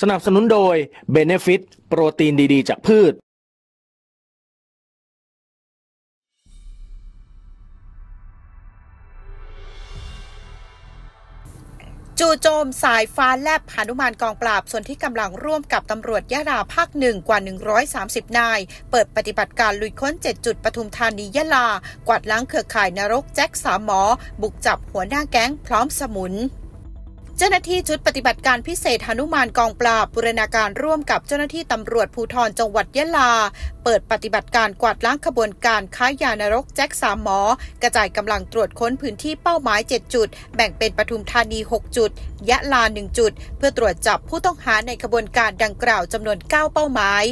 สนับสนุนโดย Benefit โปรตีนดีๆ จากพืช จู่โจมสายฟ้าแลบหานุมานกองปราบ ส่วนที่กำลังร่วมกับตำรวจยะลาภาคหนึ่งกว่า 130 นาย เปิดปฏิบัติการลุยค้น 7 จุดปทุมธานียะลา กวาดล้างเครือข่ายนรกแจ็คสามหมอ บุกจับหัวหน้าแก๊งพร้อมสมุน เจ้าหน้าที่ชุดปฏิบัติการพิเศษหนุมานกองปราบบูรณาการร่วมกับเจ้าหน้าที่ตำรวจภูธรจังหวัดยะลา เปิดปฏิบัติการกวาดล้างขบวนการค้ายานรกแจ็คสามหมอ กระจายกำลังตรวจค้นพื้นที่เป้าหมาย 7 จุด แบ่งเป็นปทุมธานี 6 จุด ยะลา 1 จุด เพื่อตรวจจับผู้ต้องหาในขบวนการดังกล่าวจำนวน 9 เป้าหมาย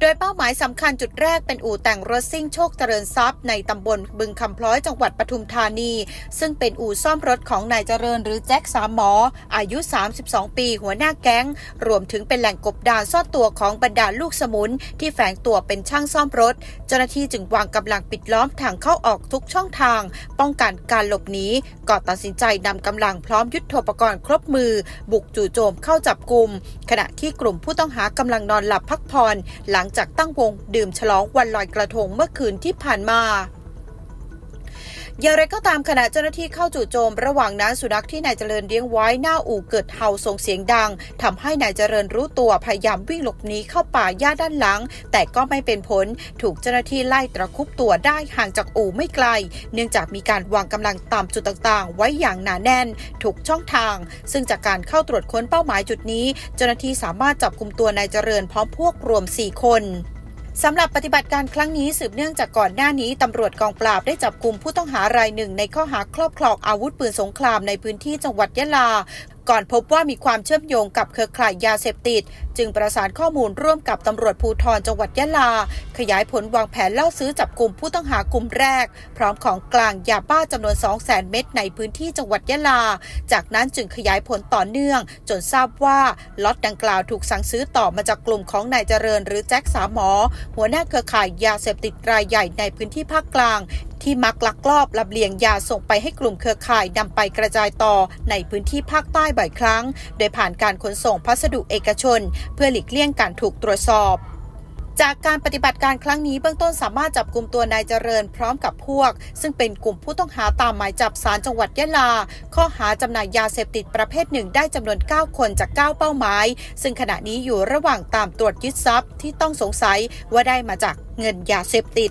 โดยเป้าหมายสำคัญจุดแรกเป็นอู่แต่งรถซิ่งโชคเจริญทรัพย์ในตำบลบึงคำพร้อยจังหวัดปทุมธานี ซึ่งเป็นอู่ซ่อมรถของนายเจริญหรือแจ็คสามหมอ อายุ 32 ปี หัวหน้าแก๊ง รวมถึงเป็นแหล่งกบดานซ่อนตัวของบรรดาลูกสมุน ที่แฝงตัวเป็นช่างซ่อมรถ เจ้าหน้าที่จึงวางกำลังปิดล้อมทางเข้าออกทุกช่องทาง ป้องกันการหลบหนีก่อนตัดสินใจนำกำลังพร้อมยุทโธปกรณ์ครบมือ บุกจู่โจมเข้าจับกลุ่มขณะที่กลุ่มผู้ต้องหากำลังนอนหลับพักผ่อนหลังังจากตั้งวงดื่มฉลองวันลอยกระทงเมื่อคืนที่ผ่านมา อย่างไรก็ตามขณะเจ้าหน้าที่เข้าจู่โจม ระหว่างนั้นสุนัขที่นายเจริญเลี้ยงไว้หน้าอู่เกิดเห่าส่งเสียงดังทำให้นายเจริญรู้ตัวพยายามวิ่งหลบหนีเข้าป่าหญ้าด้านหลัง แต่ก็ไม่เป็นผลถูกเจ้าหน้าที่ไล่ตะคุบตัวได้ห่างจากอู่ไม่ไกล เนื่องจากมีการวางกำลังตามจุดต่างๆ ไว้อย่างหนาแน่นทุกช่องทาง ซึ่งจากการเข้าตรวจค้นเป้าหมายจุดนี้ เจ้าหน้าที่สามารถจับกลุ่มตัวนายเจริญพร้อมพวกรวม 4 คน สำหรับปฏิบัติการครั้งนี้สืบเนื่องจากก่อนหน้านี้ตำรวจกองปราบได้จับกลุ่มผู้ต้องหารายหนึ่งในข้อหาครอบครองอาวุธปืนสงครามในพื้นที่จังหวัดยะลา ก่อนพบว่ามีความเชื่อมโยงกับเครือข่ายยาเสพติด จึงประสานข้อมูลร่วมกับตำรวจภูธรจังหวัดยะลา ขยายผลวางแผนล่อซื้อจับกลุ่มผู้ต้องหากลุ่มแรก พร้อมของกลางยาบ้าจำนวน 2 0 0 0 0 0 เม็ดในพื้นที่จังหวัดยะลา จากนั้นจึงขยายผลต่อเนื่อง จนทราบว่าล็อตดังกล่าวถูกสั่งซื้อต่อมาจากกลุ่มของนายเจริญ หรือแจ็คสามหมอ หัวหน้าเครือข่ายยาเสพติดรายใหญ่ในพื้นที่ภาคกลาง ที่มักลักลอบลำเลียงยาส่งไปให้กลุ่มเครือข่ายนำไปกระจายต่อในพื้นที่ภาคใต้บ่อยครั้ง โดยผ่านการขนส่งพัสดุเอกชน เพื่อหลีกเลี่ยงการถูกตรวจสอบจากการปฏิบัติการครั้งนี้เบื้องต้นสามารถจับกลุ่มตัวนายเจริญพร้อมกับพวก ซึ่งเป็นกลุ่มผู้ต้องหาตามหมายจับศาลจังหวัดยะลา ข้อหาจำหน่ายยาเสพติดประเภทหนึ่งได้จำนวน 9 คนจาก 9 เป้าหมาย ซึ่งขณะนี้อยู่ระหว่างตามตรวจยึดทรัพย์ที่ต้องสงสัยว่าได้มาจากเงินยาเสพติด